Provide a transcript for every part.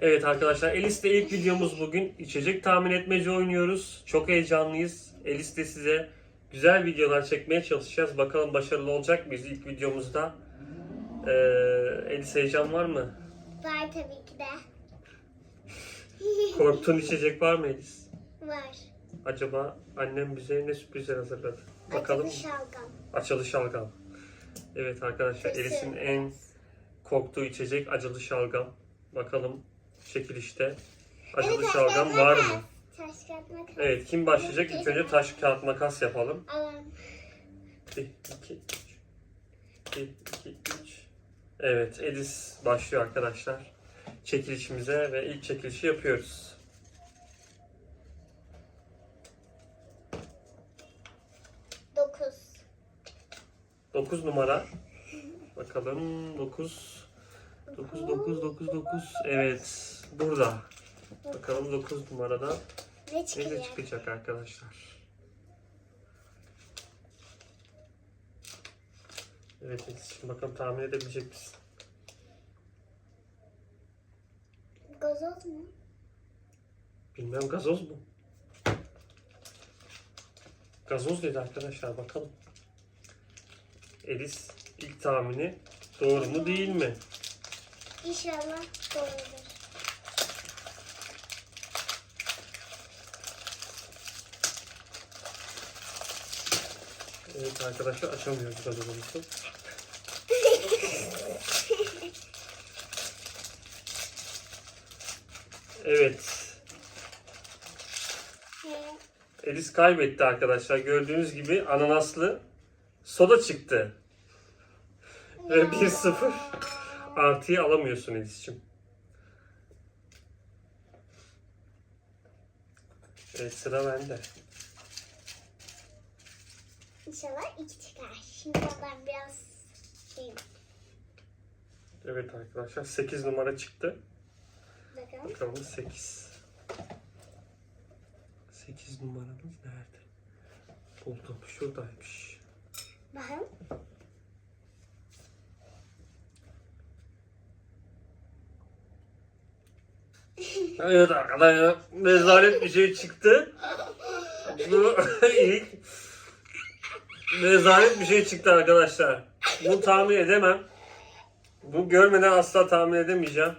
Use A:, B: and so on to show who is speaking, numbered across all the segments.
A: Evet arkadaşlar Elis'le ilk videomuz bugün içecek tahmin etmece oynuyoruz. Çok heyecanlıyız. Elis'le size güzel videolar çekmeye çalışacağız. Bakalım başarılı olacak mıyız ilk videomuzda? Ee, Elis heyecan var mı?
B: Var tabii ki de.
A: Korktuğun içecek var mı Elis?
B: Var.
A: Acaba annem bize ne sürprizler hazırladı? Bakalım.
B: Acılı şalgam.
A: Acılı şalgam. Evet arkadaşlar. Elis'in en korktuğu içecek acılı şalgam. Bakalım çekilişte acılı
B: Evet,
A: şalgam var mı?
B: Taş kağıt makas.
A: Evet kim başlayacak? İlk önce taş kağıt makas yapalım.
B: Alalım.
A: 1, 2, 3. 1, 2, 3. Evet Elis başlıyor arkadaşlar. Çekilişimize ve ilk çekilişi yapıyoruz.
B: Dokuz.
A: 9 numara. Bakalım 9. 9 9 9 9. Evet burada. Bakalım 9 numarada
B: Ne
A: ne
B: çıkacak?
A: de çıkacak arkadaşlar. Evet Elis şimdi bakalım tahmin edebilecek misin?
B: Gazoz mu?
A: Bilmem gazoz mu? Gazoz dedi arkadaşlar bakalım. Elis ilk tahmini doğru mu değil mi?
B: İnşallah doğrudur.
A: Evet arkadaşlar açamıyoruz gazozumuzu. Evet. Elis kaybetti arkadaşlar. Gördüğünüz gibi ananaslı soda çıktı. Ve 1-0 artıyı alamıyorsun Elis'ciğim. Evet sıra bende.
B: İnşallah iki çıkar. Şimdi ben biraz şey
A: Evet arkadaşlar 8 numara çıktı.
B: bakalım.
A: Bakalım 8. 8 numaramız nerede? Buldum. Şuradaymış.
B: Bakalım.
A: Evet arkadaşlar rezalet bir şey çıktı. Bu ilk rezalet bir şey çıktı arkadaşlar. Bunu tahmin edemem. Bu görmeden asla tahmin edemeyeceğim.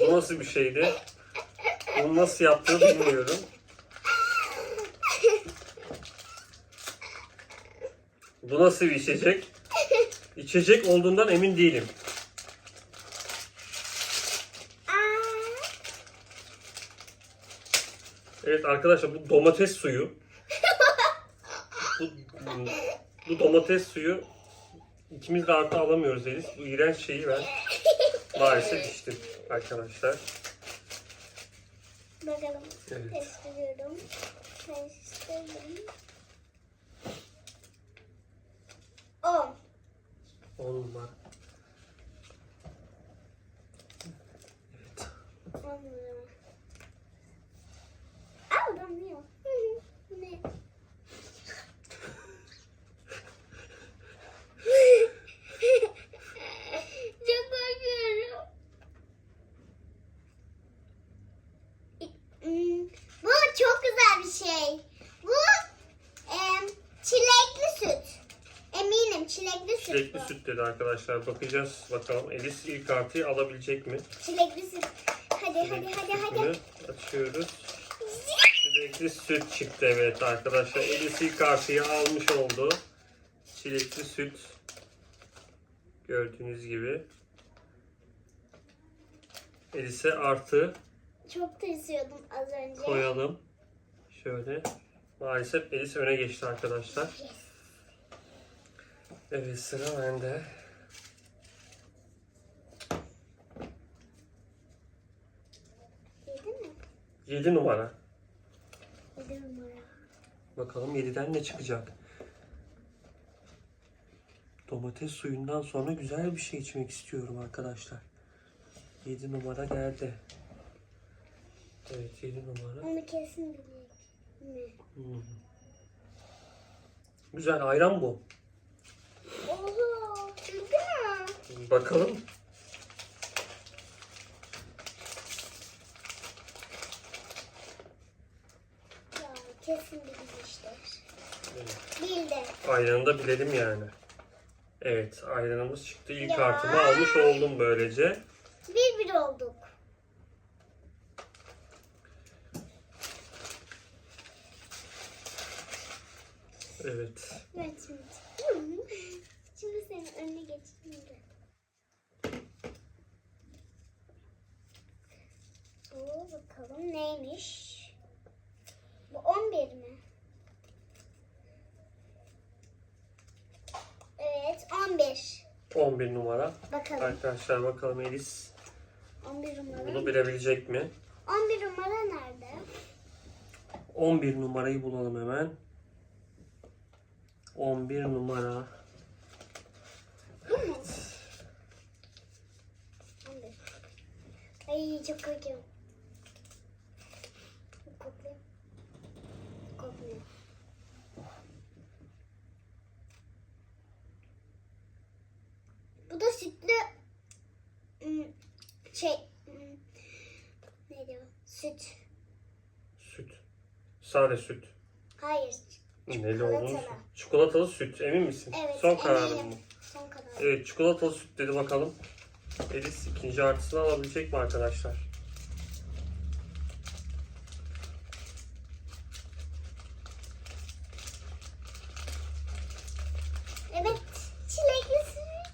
A: Bu nasıl bir şeydi? Bunu nasıl yaptığını bilmiyorum. Bu nasıl bir içecek? İçecek olduğundan emin değilim. Evet arkadaşlar bu domates suyu. Bu, bu domates suyu ikimiz de artı alamıyoruz Elis. Bu iğrenç şeyi ben maalesef içtim arkadaşlar.
B: bakalım.
A: Evet.
B: Test ediyorum. Test ediyorum. On.
A: 10 numara. Evet.
B: On numara. Aa, damlıyor. ne? Çok korkuyorum. Hmm, Bu çok güzel bir şey. Bu em, çilekli süt. Eminim çilekli süt
A: Çilekli
B: bu.
A: süt dedi arkadaşlar. Bakacağız bakalım Elis ilk artıyı alabilecek mi?
B: Çilekli süt. Hadi hadi hadi hadi.
A: açıyoruz. Çilekli süt çıktı evet arkadaşlar. Elis ilk artıyı almış oldu. Çilekli süt. Gördüğünüz gibi. Elis'e artı
B: Çok tırsıyordum az önce.
A: koyalım. Şöyle. Maalesef Elis öne geçti arkadaşlar.
B: Yes.
A: Evet sıra bende.
B: Yedi mi?
A: 7 numara.
B: Yedi numara.
A: Bakalım 7'den ne çıkacak? Domates suyundan sonra güzel bir şey içmek istiyorum arkadaşlar. 7 numara geldi. Evet 7 numara.
B: Onu kesin bilecek. Mi?
A: Hmm. Güzel ayran bu. Bakalım.
B: Ya kesin bilmiştir.
A: Evet.
B: Bildi.
A: Ayranı da bilelim yani. Evet ayranımız çıktı. İlk
B: Ya.
A: kartımı almış oldum böylece.
B: Bir bir olduk.
A: Evet.
B: Evet. şimdi. Önüne geçeyim de. Oo, bakalım neymiş? Bu 11 mi? Evet 11.
A: 11 numara.
B: Bakalım.
A: Arkadaşlar bakalım Elis
B: 11 numara.
A: bunu bilebilecek mi?
B: 11 numara nerede?
A: 11 numarayı bulalım hemen. 11 numara.
B: Bu mu? 11. Ay çok korkuyorum. Kokluyor. Kokmuyor. Bu da sütlü ım, şey ım, neydi o? Süt.
A: Süt. Sade süt.
B: Hayır.
A: Neli olduğunu
B: Çikolatalı.
A: Çikolatalı süt emin misin?
B: Evet.
A: Son kararın mı?
B: Son karar.
A: Evet çikolatalı süt dedi bakalım. Elis ikinci artısını alabilecek mi arkadaşlar?
B: Evet. Çilekli süt.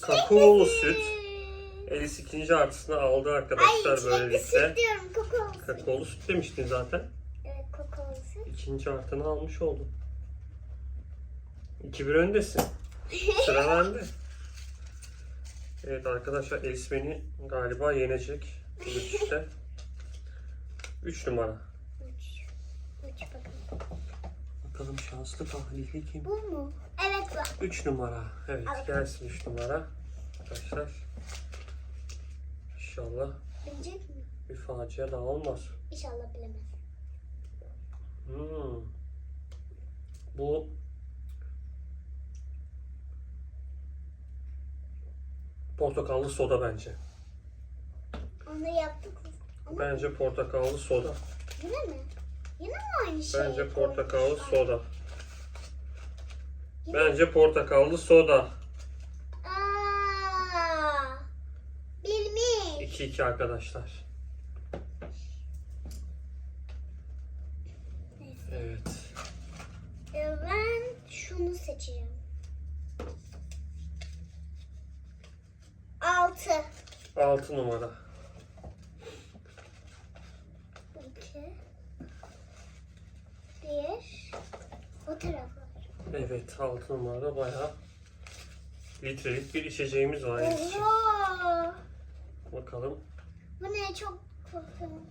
A: Kakaolu süt. Elis ikinci artısını aldı
B: Ay
A: arkadaşlar
B: çilekli
A: böylelikle.
B: süt diyorum. Kakaolu süt.
A: Kakaolu süt demiştin zaten.
B: Evet kakaolu süt.
A: İkinci artını almış oldun. 2-1 öndesin. Sıra bende. Evet arkadaşlar Elis beni galiba yenecek. Bu işte. 3 numara.
B: Üç. Üç bakalım.
A: Bakalım şanslı talihli kim?
B: Bu mu? Evet bu.
A: 3 numara. Evet
B: Al.
A: gelsin 3 numara. Arkadaşlar. İnşallah
B: Bilecek mi?
A: bir facia daha olmaz.
B: İnşallah bilemez.
A: Hmm. Bu portakallı soda bence.
B: Onu yaptık. Ama
A: Bence portakallı soda.
B: yine mi? Yine mi aynı şey?
A: Bence portakallı soda.
B: Yine-
A: Bence portakallı soda.
B: Aa, bilmiş.
A: 2-2 arkadaşlar.
B: Neyse.
A: Evet.
B: Ee, Ben şunu seçeceğim. Altı.
A: 6 numara.
B: İki. Bir. O taraflar.
A: Evet 6 numara bayağı litrelik bir içeceğimiz var.
B: Oha.
A: Bakalım.
B: Bu ne çok korkuyorum.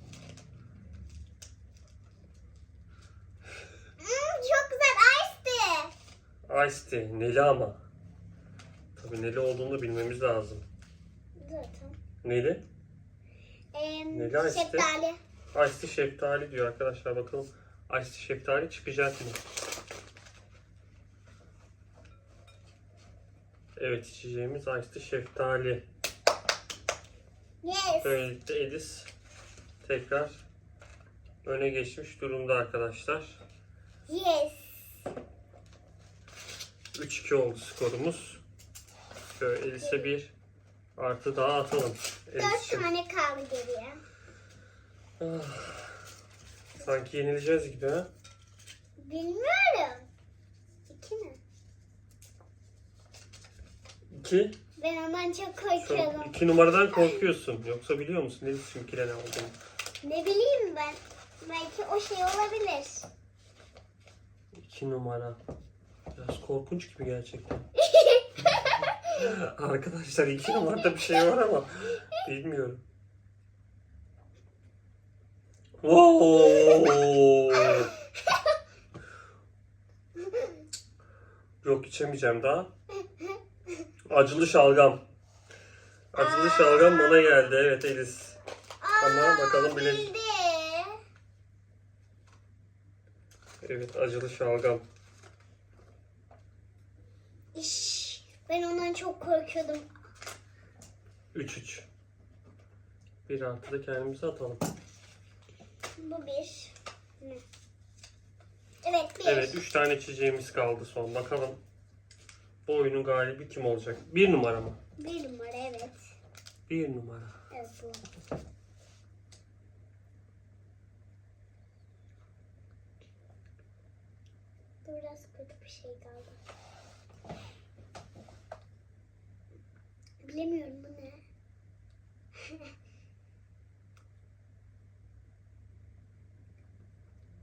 B: Hmm, çok güzel ice tea.
A: Ice tea. Neli ama. Tabii neli olduğunu bilmemiz lazım.
B: Zaten.
A: Neli?
B: Ee,
A: Neli tea?
B: şeftali.
A: Tea şeftali diyor arkadaşlar. Bakalım tea şeftali çıkacak mı? Evet içeceğimiz tea şeftali.
B: Yes.
A: Böylelikle Edis tekrar öne geçmiş durumda arkadaşlar.
B: Yes.
A: 3-2 oldu skorumuz. Şöyle Elis'e bir artı daha atalım.
B: Dört tane kaldı geriye.
A: Sanki yenileceğiz gibi ha.
B: Bilmiyorum. İki mi?
A: 2.
B: Ben ondan çok
A: Şu
B: korkuyorum.
A: 2 numaradan korkuyorsun. Yoksa biliyor musun Elis'ciğim kire ne olduğunu?
B: Ne bileyim ben. Belki o şey olabilir.
A: 2 numara. Biraz korkunç gibi gerçekten. Arkadaşlar 2 numarada bir şey var ama bilmiyorum. Oo! Yok içemeyeceğim daha. Acılı şalgam. Acılı şalgam bana geldi. Evet Elis. Ama bakalım bile-. Evet acılı şalgam.
B: İş, ben ondan çok korkuyordum.
A: 3-3. Bir artı da kendimize atalım.
B: Bu bir. Ne? Evet bir.
A: Evet 3 tane içeceğimiz kaldı son. Bakalım bu oyunun galibi kim olacak? Bir numara mı?
B: Bir numara evet.
A: Bir numara.
B: Evet bu. Biraz kötü bir şey kaldı. Bilemiyorum bu ne?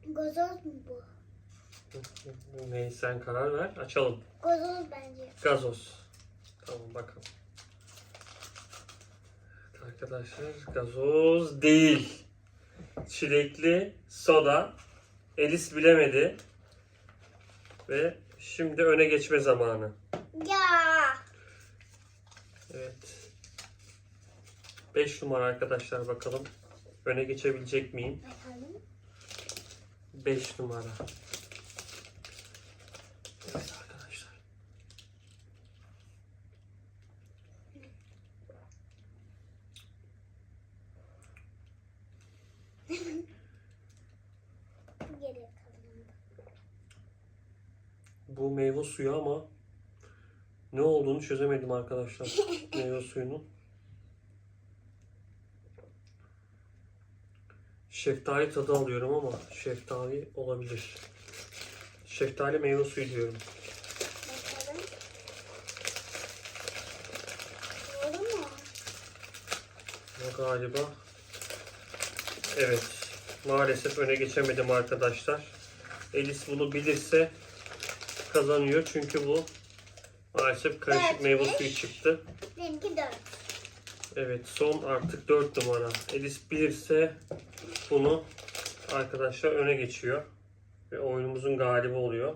B: Gazoz mu bu?
A: Neyse sen karar ver. Açalım.
B: Gazoz bence.
A: Gazoz. Tamam bakalım. Arkadaşlar gazoz değil. Çilekli soda. Elis bilemedi. Ve şimdi öne geçme zamanı.
B: Ya.
A: Evet. 5 numara arkadaşlar bakalım. Öne geçebilecek miyim?
B: Bakalım.
A: 5 numara. Evet arkadaşlar. Bu meyve suyu ama ne olduğunu çözemedim arkadaşlar. meyve suyunun. Şeftali tadı alıyorum ama şeftali olabilir. Şeftali meyve suyu diyorum.
B: Bakalım. Doğru mu?
A: Ama galiba evet maalesef öne geçemedim arkadaşlar. Elis bunu bilirse kazanıyor çünkü bu maalesef karışık meyve suyu çıktı.
B: Benimki dört.
A: Evet son artık 4 numara. Elis bilirse bunu arkadaşlar öne geçiyor. Ve oyunumuzun galibi oluyor.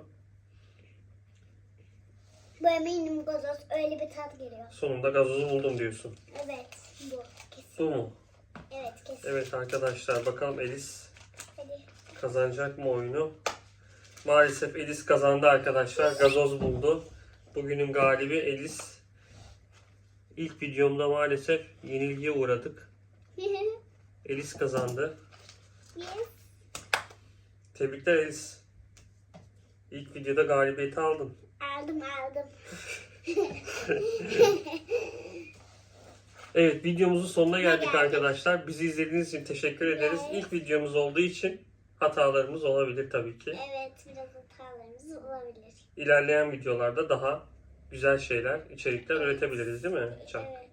B: Bu eminim gazoz öyle bir tat geliyor.
A: Sonunda gazozu buldum diyorsun.
B: Evet bu kesin.
A: Bu mu?
B: Evet kesin.
A: Evet arkadaşlar bakalım Elis
B: Hadi.
A: kazanacak mı oyunu? Maalesef Elis kazandı arkadaşlar. Gazoz buldu. Bugünün galibi Elis. İlk videomda maalesef yenilgiye uğradık. Elis kazandı.
B: yes.
A: Tebrikler Elis. İlk videoda galibiyeti aldın.
B: Aldım aldım.
A: Evet videomuzun sonuna geldik
B: geldik.
A: arkadaşlar. Bizi izlediğiniz için teşekkür ederiz.
B: Evet.
A: İlk videomuz olduğu için hatalarımız olabilir tabii ki.
B: Evet biraz hatalarımız olabilir.
A: İlerleyen videolarda daha güzel şeyler, içerikler üretebiliriz değil mi? Çak?